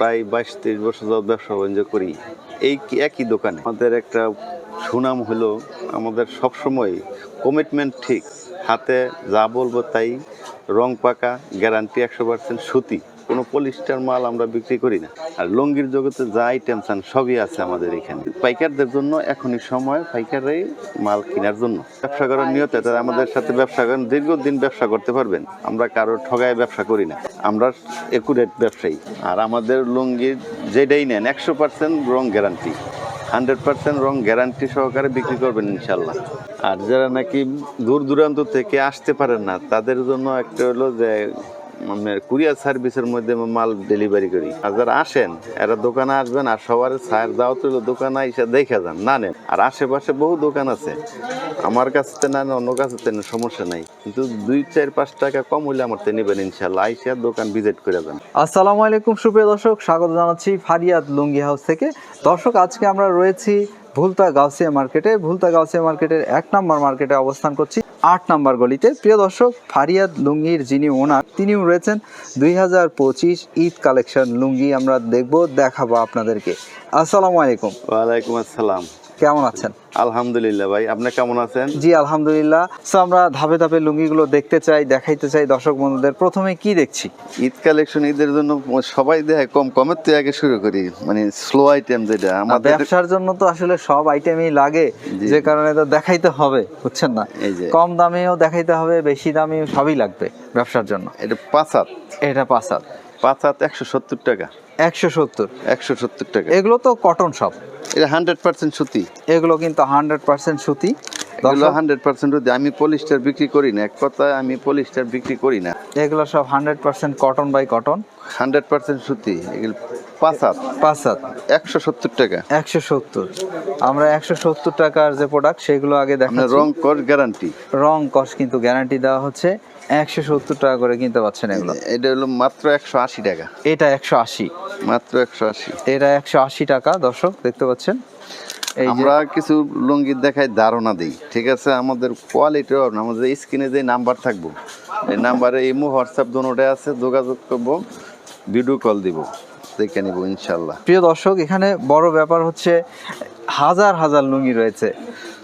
প্রায় বাইশ তেইশ বছর ধর ব্যবসা বাণিজ্য করি। এই একই দোকানে। আমাদের একটা সুনাম হলো আমাদের সবসময় কমিটমেন্ট ঠিক। হাতে যা বলব তাই, রং পাকা গ্যারান্টি একশো পার্সেন্ট সুতি। কোনো পলিস্টার মাল আমরা বিক্রি করি না। আর লঙ্গির জগতে যা চান সবই আছে আমাদের এখানে। পাইকারদের জন্য এখনই সময় পাইকাররাই মাল কেনার জন্য। ব্যবসা করার নিয়তে তারা আমাদের সাথে ব্যবসা করেন, দীর্ঘদিন ব্যবসা করতে পারবেন। আমরা কারও ঠগায় ব্যবসা করি না। আমরা একুরেট ব্যবসায়ী। আর আমাদের লুঙ্গির যেটাই নেন, একশো পার্সেন্ট রং গ্যারান্টি হান্ড্রেড পার্সেন্ট রং গ্যারান্টি সহকারে বিক্রি করবেন ইনশাল্লাহ। আর যারা নাকি দূর দূরান্ত থেকে আসতে পারেন না, তাদের জন্য একটা হলো যে মানে কুরিয়ার সার্ভিসের মধ্যে মাল ডেলিভারি করি। আর যারা আসেন, এরা দোকানে আসবেন আর সবার ছায়ের দাওয়াত হলো দোকানে এসে দেখে যান, না নেন। আর আশেপাশে বহু দোকান আছে। আমার কাছে তো না অন্য কাছে তো সমস্যা নাই। কিন্তু দুই, চার, পাঁচ টাকা কম হইলে আমার তো নেবেন ইনশাল্লাহ আইসা দোকান ভিজিট করে যান। আসসালামু আলাইকুম, সুপ্রিয় দর্শক। স্বাগত জানাচ্ছি ফারিয়াদ লুঙ্গি হাউস থেকে। দর্শক, আজকে আমরা রয়েছি ভুলতা গাউসিয়া মার্কেটে। ভুলতা গাউসিয়া মার্কেটের এক নম্বর মার্কেটে অবস্থান করছি। আট নম্বর গলিতে। প্রিয় দর্শক, ফারিয়াদ লুঙ্গির যিনি ওনার, তিনিও রয়েছেন। দুই হাজার পঁচিশ ঈদ কালেকশন লুঙ্গি আমরা দেখব, দেখাবো আপনাদেরকে। আসসালামু আলাইকুম। ওয়ালাইকুম আসসালাম। কেমন আছেন? আলহামদুলিল্লাহ ভাই আপনি কেমন আছেন? জি আলহামদুলিল্লাহ। সো আমরা ধাপে ধাপে লুঙ্গিগুলো দেখতে চাই দেখাইতে চাই দর্শক বন্ধুদের। প্রথমে কি দেখছি? ঈদ কালেকশন ঈদের জন্য সবাই দেয় কম কমের তো আগে শুরু করি। মানে স্লো আইটেম যেটা আমাদের ব্যবসার জন্য তো আসলে সব আইটেমই লাগে। যে কারণে তো দেখাইতে হবে বুঝছেন না? এই যে। কম দামেও দেখাইতে হবে বেশি দামেও সবই লাগবে ব্যবসার জন্য। এটা পাঁচ হাত। এটা পাঁচ হাত। পাঁচ হাত একশো সত্তর টাকা। একশো সত্তর। একশো সত্তর টাকা। এগুলো তো কটন সব এটা হান্ড্রেড পার্সেন্ট সুতি। এগুলো কিন্তু হান্ড্রেড পার্সেন্ট সুতি। এগুলো হান্ড্রেড পার্সেন্ট আমি পলিস্টার বিক্রি করি না। এক কথায় আমি পলিস্টার বিক্রি করি না। এগুলো সব hundred percent cotton by cotton hundred percent সুতি। এগুলো পাঁচ হাত। পাঁচ হাত। একশো সত্তর টাকা। একশো সত্তর। আমরা একশো সত্তর টাকার যে প্রোডাক্ট সেগুলো আগে দেখাচ্ছি। রং কর গ্যারান্টি রং কস কিন্তু গ্যারান্টি দেওয়া হচ্ছে। একশো সত্তর টাকা করে কিনতে পাচ্ছেন এগুলো। এটা হলো মাত্র একশো আশি টাকা। এটা একশো আশি। মাত্র একশো আশি। এটা একশো আশি টাকা দর্শক দেখতে পাচ্ছেন? আমরা কিছু লুঙ্গি দেখাই ধারণা দিই ঠিক আছে? আমাদের কোয়ালিটি আমাদের স্ক্রিনে যে নাম্বার থাকব এই নাম্বারে ইমো হোয়াটসঅ্যাপ দুটোটাই আছে যোগাযোগ করব ভিডিও কল দিব দেখে নিব ইনশাল্লাহ প্রিয় দর্শক এখানে বড় ব্যাপার হচ্ছে হাজার হাজার লুঙ্গি রয়েছে।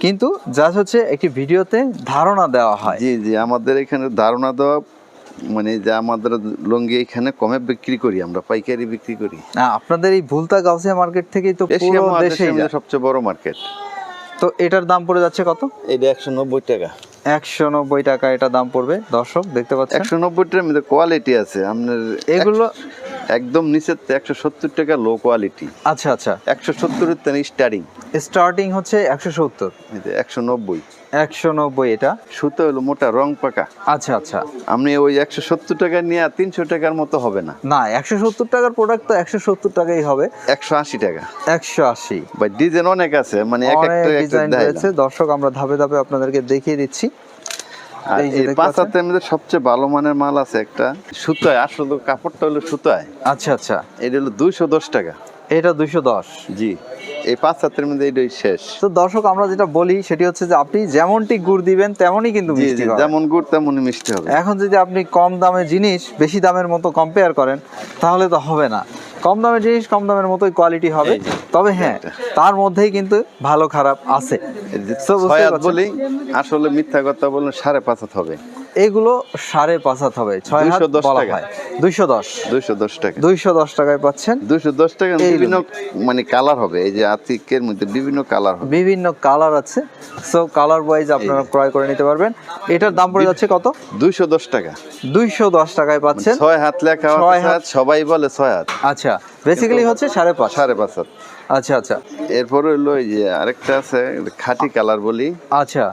কিন্তু যা হচ্ছে একটি ভিডিওতে ধারণা দেওয়া হয়। জি জি আমাদের এখানে ধারণা দেওয়া মানে যা আমাদের লুঙ্গি এখানে কমে বিক্রি করি আমরা পাইকারি বিক্রি করি। না আপনাদের এই ভুলতা গাউসিয়া মার্কেট থেকেই তো এশিয়া পুরো যায়। সবচেয়ে বড় মার্কেট। তো এটার দাম পড়ে যাচ্ছে কত? এটা একশো নব্বই টাকা। একশো নব্বই টাকা এটা দাম পড়বে। দর্শক দেখতে পাচ্ছেন। একশো নব্বইটার মধ্যে কোয়ালিটি আছে। আপনার এগুলো একদম নিচের একশো সত্তর টাকা লো কোয়ালিটি আচ্ছা আচ্ছা। একশো সত্তরের তেন স্টার্টিং স্টার্টিং হচ্ছে একশো সত্তর। একশো নব্বই। একশো নব্বই এটা। সুতো হলো মোটা রং পাকা। আচ্ছা আচ্ছা। আপনি ওই একশো সত্তর টাকা নিয়ে তিনশো টাকার মতো হবে না। না একশো সত্তর টাকার প্রোডাক্ট তো একশো সত্তর টাকাই হবে। একশো আশি টাকা। একশো আশি। বা ডিজাইন অনেক আছে মানে এক একটা ডিজাইন। রয়েছে। দর্শক আমরা ধাপে ধাপে আপনাদেরকে দেখিয়ে দিচ্ছি। আর এই যে এই দেখতে পাঁচ পাচ্ছেন? হাতের মধ্যে সবচেয়ে ভালো মানের মাল আছে একটা। সুতায় আসলে কাপড়টা হলো সুতায়। আচ্ছা আচ্ছা। এটা হলো দুইশো দশ টাকা। এটা দুইশো দশ। জি। এই পাঁচ হাতের মধ্যে এটাই শেষ। তো দর্শক আমরা যেটা বলি সেটি হচ্ছে যে আপনি যেমনটি গুড় দিবেন তেমনই কিন্তু মিষ্টি যেমন গুড় তেমনই মিষ্টি হবে। এখন যদি আপনি কম দামে জিনিস বেশি দামের মতো কম্পেয়ার করেন তাহলে তো হবে না। কম দামের জিনিস কম দামের মতোই কোয়ালিটি হবে। তবে হ্যাঁ তার মধ্যেই কিন্তু ভালো খারাপ আছে। আসলে মিথ্যা কথা বললে সাড়ে পাঁচ হাত হবে। এগুলো সাড়ে পাঁচ হাত হবে ছয় হাত 210 বলা হয়। দুইশো দশ। দুইশো দশ টাকা। দুইশো দশ টাকায় পাচ্ছেন। দুইশো দশ টাকা বিভিন্ন মানে কালার হবে এই যে আতিকের মধ্যে বিভিন্ন কালার বিভিন্ন কালার আছে। সো কালার ওয়াইজ আপনারা ক্রয় করে নিতে পারবেন। এটার দাম পড়ে যাচ্ছে কত? দুইশো দশ টাকা। দুইশো দশ টাকায় পাচ্ছেন। ছয় হাত লেখা ছয়। হাত। সবাই বলে ছয় হাত। আচ্ছা বেসিক্যালি হচ্ছে সাড়ে পাঁচ। সাড়ে পাঁচ হাত। আচ্ছা আচ্ছা। এরপরে হলো এই যে আরেকটা আছে খাঁটি কালার বলি। আচ্ছা।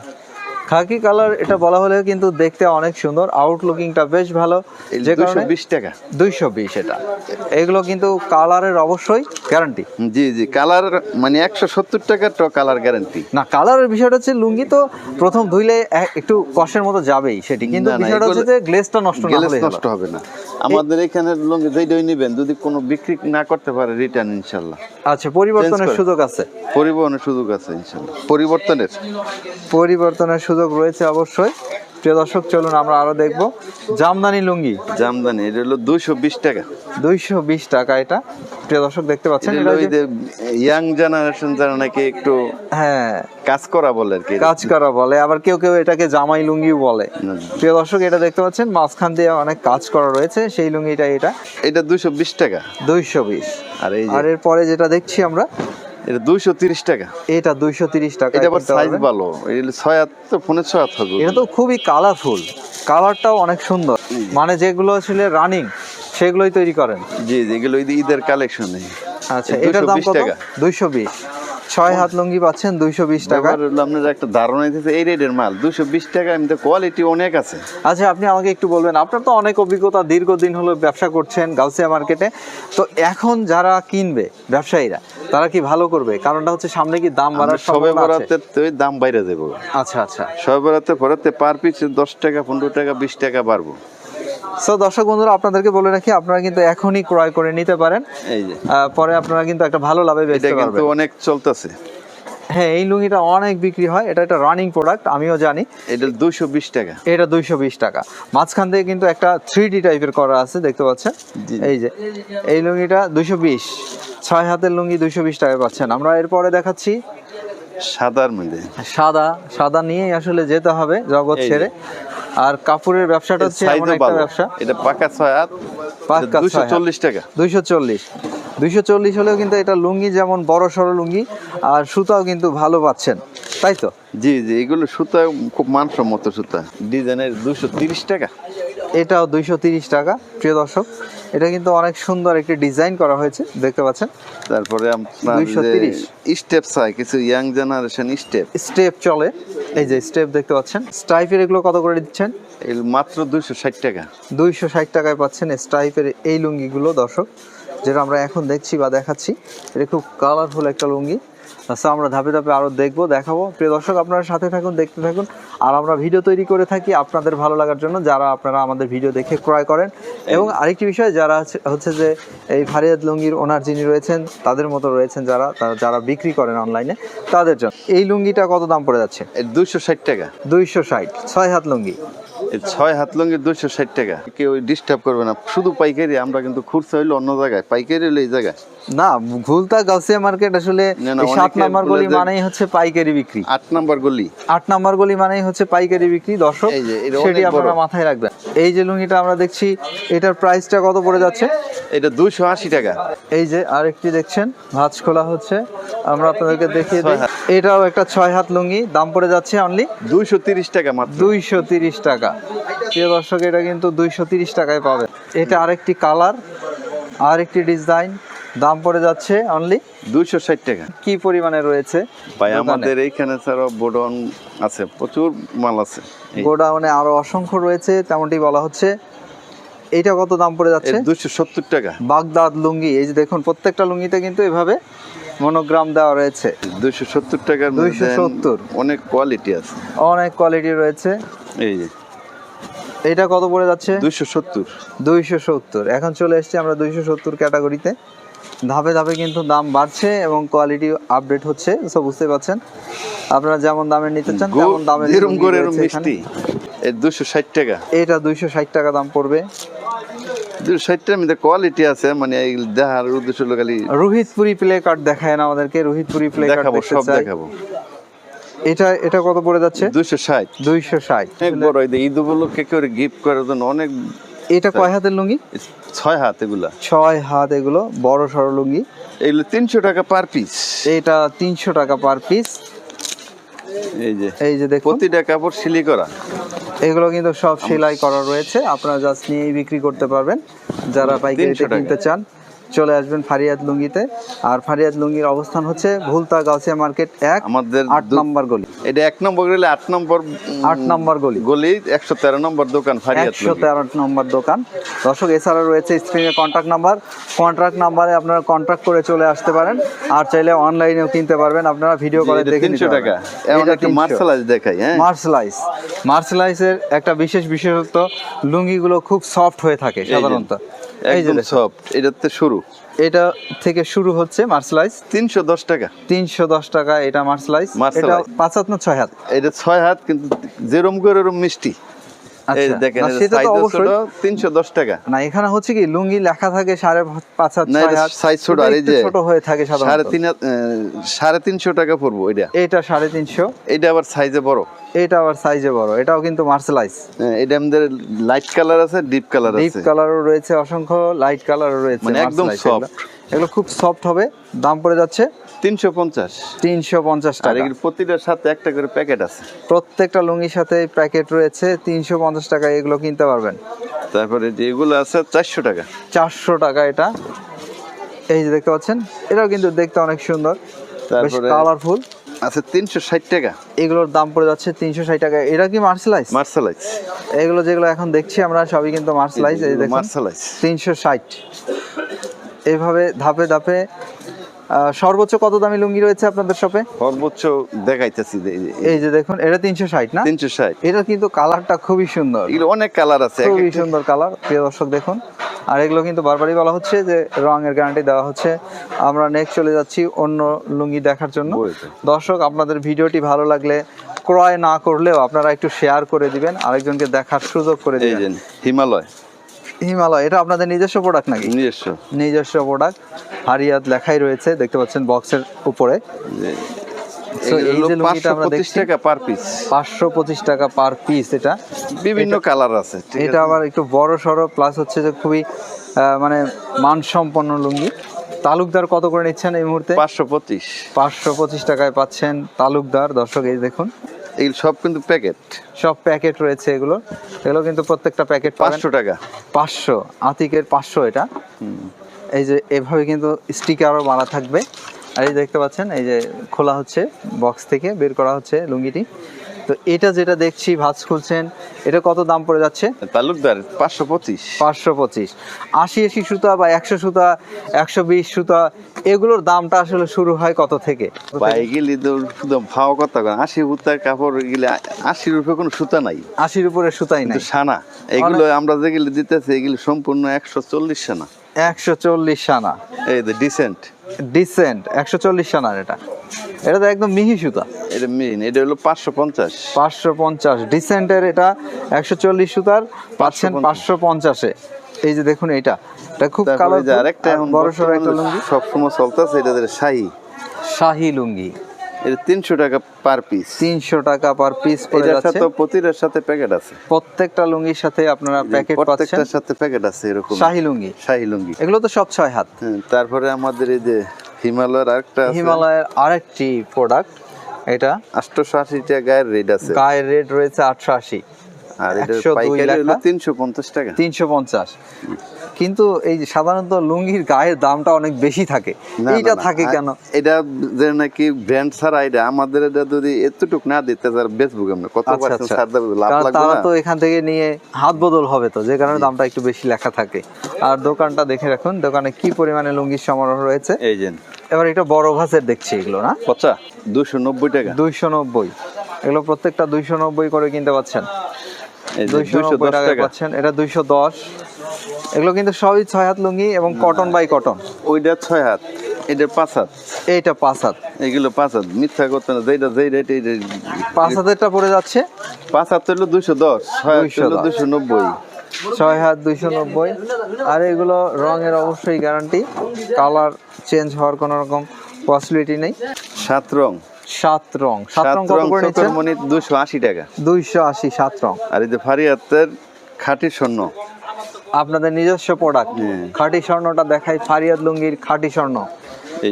খাকি কালার এটা বলা হলে কিন্তু দেখতে অনেক সুন্দর। আউটলুকিংটা বেশ ভালো। যে কারণে বিশ টাকা। দুইশো বিশ এটা। এগুলো কিন্তু কালারের অবশ্যই গ্যারান্টি জি জি। কালার মানে একশো সত্তর টাকার কালার গ্যারান্টি না কালারের বিষয়টা হচ্ছে লুঙ্গি তো প্রথম ধুইলে একটু কষের মতো যাবেই সেটি। কিন্তু বিষয়টা হচ্ছে যে গ্লেসটা নষ্ট না নষ্ট হবে না। আমাদের এখানে লঙ্গি যেটাই নেবেন যদি কোনো বিক্রি না করতে পারে রিটার্ন ইনশাল্লাহ। আচ্ছা পরিবর্তনের সুযোগ আছে? পরিবহনের সুযোগ আছে ইনশাল্লাহ। পরিবর্তনের। পরিবর্তনের সুযোগ রয়েছে অবশ্যই। প্রিয় দর্শক চলুন আমরা আরও দেখব। জামদানি লুঙ্গি। জামদানি এটা হলো দুইশো বিশ টাকা। দুইশো বিশ টাকা এটা। প্রিয় দর্শক দেখতে পাচ্ছেন ইয়াং জেনারেশন যারা নাকি একটু হ্যাঁ। কাজ করা বলে আর কি। কাজ করা বলে আবার কেউ কেউ এটাকে জামাই লুঙ্গিও বলে। প্রিয় দর্শক এটা দেখতে পাচ্ছেন মাঝখান দিয়ে অনেক কাজ করা রয়েছে সেই লুঙ্গিটা এটা। এটা দুইশো বিশ টাকা। দুইশো বিশ। আর এই আর এরপরে যেটা দেখছি আমরা খুবই কালারফুল কালারটাও অনেক সুন্দর। মানে যেগুলো আসলে রানিং সেগুলোই তৈরি করেন। জি জি এগুলো ঈদের কালেকশন আচ্ছা এটার দাম কত? 220 ছয় হাত লুঙ্গি পাচ্ছেন দুইশো বিশ টাকা। আপনার একটা ধারণা দিতেছে এই রেটের মাল দুইশো বিশ টাকা এমনি কোয়ালিটি অনেক আছে। আচ্ছা আপনি আমাকে একটু বলবেন আপনার তো অনেক অভিজ্ঞতা দীর্ঘদিন হলো ব্যবসা করছেন গাউসিয়া মার্কেটে। তো এখন যারা কিনবে ব্যবসায়ীরা তারা কি ভালো করবে? কারণটা হচ্ছে সামনে কি দাম বাড়ার সবে বরাতে দাম বাইরে দেবো। আচ্ছা আচ্ছা। সবে বরাতে পরাতে পার পিস দশ টাকা পনেরো টাকা বিশ টাকা বাড়বো। সো দর্শক বন্ধুরা আপনাদেরকে বলে রাখি আপনারা কিন্তু এখনই ক্রয় করে নিতে পারেন। এই যে। পরে আপনারা কিন্তু একটা ভালো লাভে এটা বেচতে কিন্তু পারবেন। অনেক চলতেছে। হ্যাঁ এই লুঙ্গিটা অনেক বিক্রি হয়। এটা একটা রানিং প্রোডাক্ট আমিও জানি। এটা দুইশো বিশ টাকা। এটা দুইশো বিশ টাকা। মাঝখান থেকে কিন্তু একটা থ্রি ডি টাইপের করা আছে দেখতে পাচ্ছেন? এই যে এই লুঙ্গিটা দুইশো বিশ। ছয় হাতের লুঙ্গি দুইশো বিশ টাকায় পাচ্ছেন। আমরা এরপরে দেখাচ্ছি সাদার মধ্যে। সাদা সাদা নিয়েই আসলে যেতে হবে জগৎ ছেড়ে। আর কাপড়ের ব্যবসাটা হচ্ছে এমন একটা ব্যবসা। এটা পাকা ছয় হাত পাক্কা দুইশো চল্লিশ টাকা। দুইশো চল্লিশ। দুইশো চল্লিশ হলেও কিন্তু এটা লুঙ্গি যেমন বড় সড়ো লুঙ্গি আর সুতাও কিন্তু ভালো পাচ্ছেন। তাই তো? জি জি এগুলো সুতা খুব মানসম্মত সুতা। ডিজাইনের দুশো তিরিশ টাকা। এটাও দুইশো তিরিশ টাকা প্রিয় দর্শক। এটা কিন্তু অনেক সুন্দর একটি ডিজাইন করা হয়েছে দেখতে পাচ্ছেন? তারপরে আপনার 230 স্টেপ চাই কিছু ইয়াং জেনারেশন স্টেপ স্টেপ চলে এই যে স্টেপ দেখতে পাচ্ছেন। স্টাইপের এগুলো কত করে দিচ্ছেন? মাত্র দুশো ষাট টাকা। দুইশো ষাট টাকায় পাচ্ছেন স্টাইপের এই লুঙ্গিগুলো দর্শক। যেটা আমরা এখন দেখছি বা দেখাচ্ছি এটা খুব কালারফুল একটা লুঙ্গি। আচ্ছা আমরা ধাপে ধাপে আরও দেখব দেখাবো। প্রিয় দর্শক আপনারা সাথে থাকুন দেখতে থাকুন। আর আমরা ভিডিও তৈরি করে থাকি আপনাদের ভালো লাগার জন্য যারা আপনারা আমাদের ভিডিও দেখে ক্রয় করেন। এবং আরেকটি বিষয় যারা হচ্ছে- যে এই ফারিয়াদ লুঙ্গির ওনার যিনি রয়েছেন তাদের মতো রয়েছেন যারা যারা বিক্রি করেন অনলাইনে তাদের জন্য। এই লুঙ্গিটা কত দাম পড়ে যাচ্ছে? এই দুশো ষাট টাকা। দুইশো ষাট। ছয় হাত লুঙ্গি। ছয় হাত লঙ্গি দুশো ষাট টাকা। কেউ ডিস্টার্ব করবে না। শুধু পাইকারি আমরা কিন্তু খুচরা হইল অন্য জায়গায় পাইকারি হইল এই জায়গায়। না ভুলতা গাউসিয়া মার্কেট আসলে সাত নাম্বার গলি মানেই হচ্ছে পাইকারি বিক্রি। আট নাম্বার গলি। আট নাম্বার গলি মানেই হচ্ছে পাইকারি বিক্রি দর্শক সেটি আপনারা মাথায় রাখবেন। এই যে লুঙ্গিটা আমরা দেখছি এটার প্রাইসটা কত পড়ে যাচ্ছে? এটা দুশো আশি টাকা। এই যে আরেকটি দেখছেন ভাঁজ খোলা হচ্ছে। আমরা আপনাদেরকে দেখিয়ে দিই। এটাও একটা ছয় হাত লুঙ্গি দাম পড়ে যাচ্ছে অনলি দুইশো তিরিশ টাকা মাত্র। দুইশো তিরিশ টাকা। প্রিয় দর্শক এটা কিন্তু দুইশো তিরিশ টাকায় পাবে এটা আরেকটি কালার আরেকটি ডিজাইন। দাম পড়ে যাচ্ছে অনলি দুইশো ষাট টাকা। কি পরিমাণে রয়েছে? ভাই আমাদের এইখানে ছাড়াও বোডন আছে প্রচুর মাল আছে। গোডাউনে আরও অসংখ্য রয়েছে তেমনটি বলা হচ্ছে। এইটা কত দাম পড়ে যাচ্ছে? দুশো সত্তর টাকা। বাগদাদ লুঙ্গি এই যে দেখুন প্রত্যেকটা লুঙ্গিতে কিন্তু এভাবে মনোগ্রাম দেওয়া রয়েছে। দুইশো সত্তর টাকার দুইশো সত্তর। অনেক কোয়ালিটি আছে। অনেক কোয়ালিটি রয়েছে। এই যে। এটা কত পড়ে যাচ্ছে? দুইশো সত্তর। দুইশো সত্তর। এখন চলে এসেছি আমরা দুইশো সত্তর ক্যাটাগরিতে ধাপে ধাপে কিন্তু দাম বাড়ছে এবং কোয়ালিটি আপডেট হচ্ছে সব বুঝতে পারছেন। আপনারা যেমন দামের নিতে চান তেমন যেরম লুঙ্গি করে এখানে। মিষ্টি। এই দুশো ষাট টাকা। এটা দুইশো ষাট টাকা দাম পড়বে। দুশো ষাট টাকার মধ্যে কোয়ালিটি আছে মানে এই দেখার উদ্দেশ্য হলো খালি রোহিতপুরি প্লে কার্ড দেখায় না আমাদেরকে রোহিতপুরি প্লে কার্ড দেখাবো সব দেখাবো। এটা এটা কত পড়ে যাচ্ছে? দুশো ষাট। দুইশো ষাট। অনেক বড় এই ঈদ উপলক্ষে করে গিফট করার জন্য অনেক এটা কয় হাতের লুঙ্গি? ছয় হাত এগুলো। ছয় হাত এগুলো বড় সড়ো লুঙ্গি। এগুলো তিনশো টাকা পার পিস এটা তিনশো টাকা পার পিস এই যে এই যে দেখুন। প্রতিটা কাপড় সিলি করা। এগুলো কিন্তু সব সেলাই করা রয়েছে। আপনারা জাস্ট নিয়েই বিক্রি করতে পারবেন। যারা পাইকারিতে কিনতে চান চলে আসবেন ফারিয়াদ লুঙ্গিতে। আর ফারিয়াদ লুঙ্গির অবস্থান হচ্ছে ভুলতা গাউসিয়া মার্কেট এক আমাদের আট নম্বর গলি। এটা এক নম্বর গেলে আট নম্বর আট নম্বর গলি। গলি একশো তেরো নম্বর দোকান একশো তেরো নম্বর দোকান। দর্শক এছাড়া রয়েছে স্ক্রিনে কন্ট্যাক্ট নাম্বার কন্ট্রাক্ট নাম্বারে আপনারা কন্ট্যাক্ট করে চলে আসতে পারেন। আর চাইলে অনলাইনেও কিনতে পারবেন। আপনারা ভিডিও কলে দেখে তিনশো টাকা। এমন একটা মার্শালাইজ দেখাই হ্যাঁ? মার্সেলাইজ মার্সেলাইজের একটা বিশেষ বিশেষত্ব লুঙ্গিগুলো খুব সফট হয়ে থাকে সাধারণত। একদম সফট এটাতে শুরু। এটা থেকে শুরু হচ্ছে মার্সেলাইজ তিনশো দশ টাকা। তিনশো দশ টাকা এটা মার্সেলাইজ এটা পাঁচ হাত না ছয় হাত। এটা ছয় হাত কিন্তু যেরম করে ওরম মিষ্টি। এই আচ্ছা। তিনশো দশ টাকা। না এখানে হচ্ছে কি লুঙ্গি লেখা থাকে সাড়ে পাঁচ হাত size ছোট, আর এই যে ছোট হয়ে থাকে সাড়ে তিন সাড়ে তিনশো টাকা পড়ব এটা। এটা সাড়ে তিনশো। এটা আবার সাইজে বড়। এটা আবার সাইজে বড় এটাও কিন্তু মার্সেলাইজ হ্যাঁ, এটা আমাদের লাইট কালার আছে ডিপ কালার ডিপ কালারও রয়েছে অসংখ্য লাইট কালারও রয়েছে মানে একদম soft। এগুলো। খুব সফট হবে দাম পড়ে যাচ্ছে তিনশো পঞ্চাশ। তিনশো পঞ্চাশ টাকা। এগুলো প্রতিটার সাথে একটা করে প্যাকেট আছে। প্রত্যেকটা লুঙ্গির সাথে প্যাকেট রয়েছে তিনশো পঞ্চাশ টাকা এগুলো কিনতে পারবেন। তারপরে যেগুলো আছে চারশো টাকা। চারশো টাকা এটা। এই যে দেখতে পাচ্ছেন এটাও কিন্তু দেখতে অনেক সুন্দর তারপরে কালারফুল আছে তিনশো ষাট টাকা। এগুলোর দাম পড়ে যাচ্ছে তিনশো ষাট টাকা। এটা কি মার্সেলাইজ মার্শালাইজ এগুলো যেগুলো এখন দেখছি আমরা সবই কিন্তু মার্সেলাইজ এই দেখুন। মার্শালাইজ তিনশো ষাট। এইভাবে ধাপে ধাপে সর্বোচ্চ কত দামি লুঙ্গি রয়েছে আপনাদের শপে সর্বোচ্চ দেখাইতেছি এই যে। দেখুন এটা তিনশো ষাট না? তিনশো ষাট। এটা কিন্তু কালারটা খুবই সুন্দর। অনেক কালার আছে খুবই সুন্দর কালার প্রিয় দর্শক দেখুন। আর এগুলো কিন্তু বারবারই বলা হচ্ছে যে রঙের গ্যারান্টি দেওয়া হচ্ছে। আমরা নেক্সট চলে যাচ্ছি অন্য লুঙ্গি দেখার জন্য। দর্শক আপনাদের ভিডিওটি ভালো লাগলে ক্রয় না করলেও আপনারা একটু শেয়ার করে দিবেন আরেকজনকে দেখার সুযোগ করে দিবেন। হিমালয়। হিমালয় এটা আপনাদের নিজস্ব প্রোডাক্ট নাকি? নিজস্ব। নিজস্ব প্রোডাক্ট হারিয়াত লেখাই রয়েছে দেখতে পাচ্ছেন বক্সের উপরে। যে- এই যে লুঙ্গিটা আমরা দেখছি টাকা পার পিস পাঁচশো পঁচিশ টাকা পার পিস এটা। বিভিন্ন কালার আছে এটা? আবার একটু বড় সড়ো প্লাস হচ্ছে যে খুবই মানে মানসম্পন্ন লুঙ্গি। তালুকদার কত করে নিচ্ছেন এই মুহূর্তে? পাঁচশো পঁচিশ। পাঁচশো পঁচিশ টাকায় পাচ্ছেন তালুকদার দর্শক এই দেখুন। এগুলো সব কিন্তু প্যাকেট সব প্যাকেট রয়েছে এগুলো। এগুলো কিন্তু প্রত্যেকটা প্যাকেট পাঁচশো টাকা। পাঁচশো আতিকের পাঁচশো এটা। এই যে এভাবে কিন্তু স্টিকারও মারা থাকবে। আর এই দেখতে পাচ্ছেন এই যে খোলা হচ্ছে বক্স থেকে বের করা হচ্ছে লুঙ্গিটি। তো এটা যেটা দেখছি ভাজ খুলছেন এটা কত দাম পড়ে যাচ্ছে? তালুকদার পাঁচশো পঁচিশ। পাঁচশো পঁচিশ। আশি আশি সুতা বা একশো সুতা একশো বিশ সুতা এগুলোর দামটা আসলে শুরু হয় কত থেকে? গেলি শুধু ভাও কথা আশি সুতার কাপড় গেলে আশির উপরে কোনো সুতা নাই। আশির উপরে সুতাই নাই। সানা এগুলো আমরা যেগুলো দিতেছি এগুলো সম্পূর্ণ একশো চল্লিশ সানা। একশো চল্লিশ সানা। এই যে ডিসেন্ট ডিসেন্ট একশো চল্লিশ সানার এটা। এটা তো একদম মিহি সুতা। এটা মেইন এটা হলো পাঁচশো পঞ্চাশ। পাঁচশো পঞ্চাশ ডিসেন্টের এটা একশো চল্লিশ সুতার পাচ্ছেন 550 পাঁচশো পঞ্চাশে। এই যে দেখুন এটা এটা খুব কালার আরেকটা এখন বড় সড়ো একটা লুঙ্গি। সবসময় চলতেছে এটা শাহি। শাহি লুঙ্গি। এটা টাকা পার পিস তিনশো টাকা পার পিস পড়ে প্রতিটার সাথে প্যাকেট আছে। প্রত্যেকটা লুঙ্গির সাথে আপনারা প্যাকেট পাচ্ছেন প্রত্যেকটার সাথে প্যাকেট আছে এরকম। শাহি লুঙ্গি। শাহি লুঙ্গি। এগুলো তো সব ছয় হাত। হ্যাঁ, তারপরে আমাদের এই যে হিমালয়ের আরেকটা হিমালয়ের আরেকটি প্রোডাক্ট এটা আটশোশো আশি টাকা গায়ের রেট আছে। গায়ের রেট রয়েছে আটশো আশি। আর এটা পাইকারি হলো টাকা। কিন্তু এই যে সাধারণত লুঙ্গির গায়ের দামটা অনেক বেশি থাকে। এইটা থাকে কেন? এটা যে নাকি ব্র্যান্ড ছাড়া এটা আমাদের এটা যদি এতটুক না দিতে স্যার বেচবো কেমন? কত আচ্ছা পার্সেন্ট আচ্ছা। ছাড় দেবে? লাভ লাগবে তারা তো এখান থেকে নিয়ে হাত বদল হবে তো যে কারণে দামটা একটু বেশি লেখা থাকে। আর দোকানটা দেখে রাখুন দোকানে কি পরিমাণে লুঙ্গির সমারোহ রয়েছে? এই যে। এবার এটা বড় ভাসের দেখছি এগুলো না? পচা দুশো নব্বই টাকা। দুইশো নব্বই। এগুলো প্রত্যেকটা দুইশো নব্বই করে কিনতে পাচ্ছেন। এই যে দুইশো নব্বই টাকা। পাচ্ছেন। এটা দুইশো দশ। এগুলো কিন্তু সবই ছয় হাত লুঙ্গি এবং কটন বাই কটন ওইটা ছয় হাত এটা পাঁচ হাত। এইটা পাঁচ হাত। এগুলো পাঁচ হাত মিথ্যা করতে না যেটা যেই রেট এই। পাঁচ হাতেরটা পড়ে যাচ্ছে। পাঁচ হাত হলো দুশো দশ ছয় হাত 210 হলো দুশো। নব্বই। ছয় হাত দুইশো নব্বই। আর এগুলো রঙের অবশ্যই গ্যারান্টি কালার চেঞ্জ হওয়ার কোনো রকম পসিবিলিটি নেই। সাত রং। সাত রং। সাত রং কত করে মনি দুশো আশি টাকা। দুইশো আশি সাত রং। আর এই যে ফারিয়াতের খাঁটি স্বর্ণ। আপনাদের নিজস্ব প্রোডাক্ট হ্যাঁ। খাঁটি স্বর্ণটা দেখাই ফারিয়াদ লুঙ্গির খাঁটি স্বর্ণ।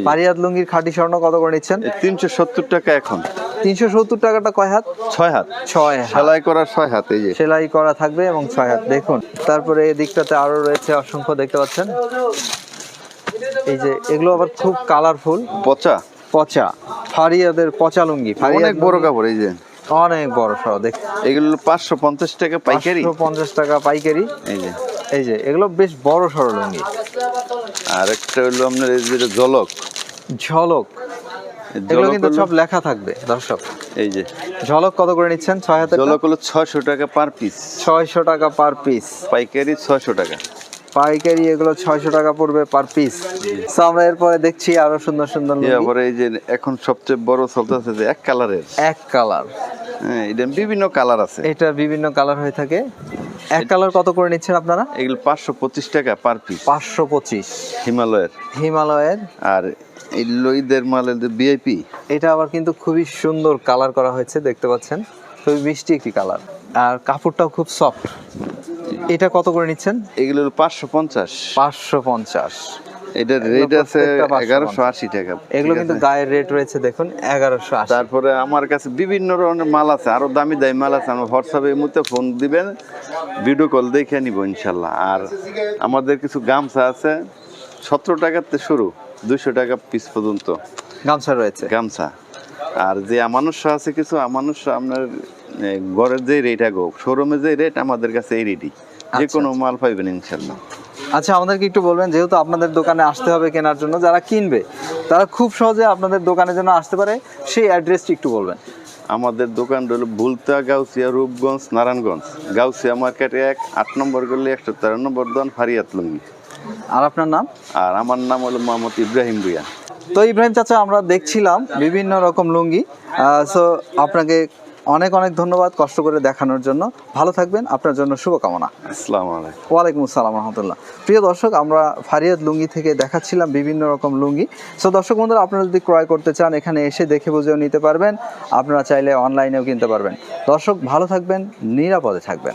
ফারিয়াদ লুঙ্গির খাঁটি স্বর্ণ কত করে নিচ্ছেন? তিনশো সত্তর টাকা এখন। তিনশো সত্তর টাকাটা কয় হাত? ছয় হাত। ছয় সেলাই করার ছয় হাত এই যে। সেলাই করা থাকবে এবং ছয় হাত। দেখুন তারপরে এই দিকটাতে আরও রয়েছে অসংখ্য দেখতে পাচ্ছেন। এই যে এগুলো আবার খুব কালারফুল পচা? পচা। ফারিয়াদের পচা লুঙ্গি। অনেক বড় কাপড় এই যে। অনেক বড় সহ দেখ এগুলো পাঁচশো পঞ্চাশ টাকা পাইকারি। পঞ্চাশ টাকা পাইকারি। এই যে। এই যে এগুলো বেশ বড় সড়ো লুঙ্গি আর একটা হলো আপনার এই যে জলক ঝলক। এই এগুলো কিন্তু সব লেখা থাকবে দর্শক। এই যে। ঝলক কত করে নিচ্ছেন? ছয় হাতে জলক হলো ছয়শো টাকা পার পিস ছয়শো টাকা পার পিস পাইকারি ছয়শো টাকা। পাইকারি এগুলো ছয়শো টাকা পড়বে পার পিস তো আমরা এরপরে দেখছি আরও সুন্দর সুন্দর লুঙ্গি। এই যে এখন সবচেয়ে বড় চলতেছে যে এক কালারের। এক কালার। হ্যাঁ এটা বিভিন্ন কালার আছে। এটা বিভিন্ন কালার হয়ে থাকে। এক কালার কত করে নিচ্ছেন আপনারা? এগুলো পাঁচশো পঁচিশ টাকা পার পিস পাঁচশো পঁচিশ। হিমালয়ের। হিমালয়ের। আর এই লইদের মালের বিআইপি এটা আবার কিন্তু খুবই সুন্দর কালার করা হয়েছে দেখতে পাচ্ছেন। খুবই মিষ্টি একটি কালার। আর কাপড়টাও খুব সফট এটা কত করে নিচ্ছেন? এগুলো পাঁচশো পঞ্চাশ। পাঁচশো পঞ্চাশ। এটার রেট আছে প্রত্যেকটা 550 এগারোশো আশি টাকা। এগুলো কিন্তু গায়ের রেট রয়েছে দেখুন এগারোশো আশি। তারপরে আমার কাছে বিভিন্ন ধরনের মাল আছে আরও দামি দামি মাল আছে আমার হোয়াটসঅ্যাপে এই মুহূর্তে ফোন দিবেন ভিডিও কল দেখে নিব ইনশাল্লাহ। আর আমাদের কিছু গামছা আছে সতেরো টাকাতে শুরু দুইশো টাকা পিস পর্যন্ত। গামছা রয়েছে। গামছা। আর যে আমানুষ আছে কিছু আমানুষ আপনার ঘরের যে রেট আগো শোরুমে যে রেট আমাদের কাছে এই রেটই যে কোনো মাল পাইবেন ইনশাল্লাহ। আচ্ছা আমাদেরকে একটু বলবেন যেহেতু আপনাদের দোকানে আসতে হবে কেনার জন্য যারা কিনবে তারা খুব সহজে আপনাদের দোকানের জন্য আসতে পারে। সেই অ্যাড্রেসটি একটু বলবেন। আমাদের দোকান হলো ভুলতা গাউসিয়া রূপগঞ্জ নারায়ণগঞ্জ। গাউসিয়া মার্কেট এক আট নম্বর গলি একশো তেরো নম্বর দোকান ফারিয়াত লুঙ্গি। আর আপনার নাম? আর আমার নাম হলো মোহাম্মদ ইব্রাহিম ভুইয়া তো ইব্রাহিম চাচা আমরা দেখছিলাম বিভিন্ন রকম লুঙ্গি। সো আপনাকে অনেক অনেক ধন্যবাদ কষ্ট করে দেখানোর জন্য। ভালো থাকবেন আপনার জন্য শুভকামনা। আসসালামু আলাইকুম। ওয়ালাইকুম আসসালাম রহমতুল্লাহ। প্রিয় দর্শক আমরা ফারিয়াদ লুঙ্গি থেকে দেখাচ্ছিলাম বিভিন্ন রকম লুঙ্গি। সো দর্শক বন্ধুরা আপনারা যদি ক্রয় করতে চান এখানে এসে দেখে বুঝেও নিতে পারবেন। আপনারা চাইলে অনলাইনেও কিনতে পারবেন। দর্শক ভালো থাকবেন নিরাপদে থাকবেন।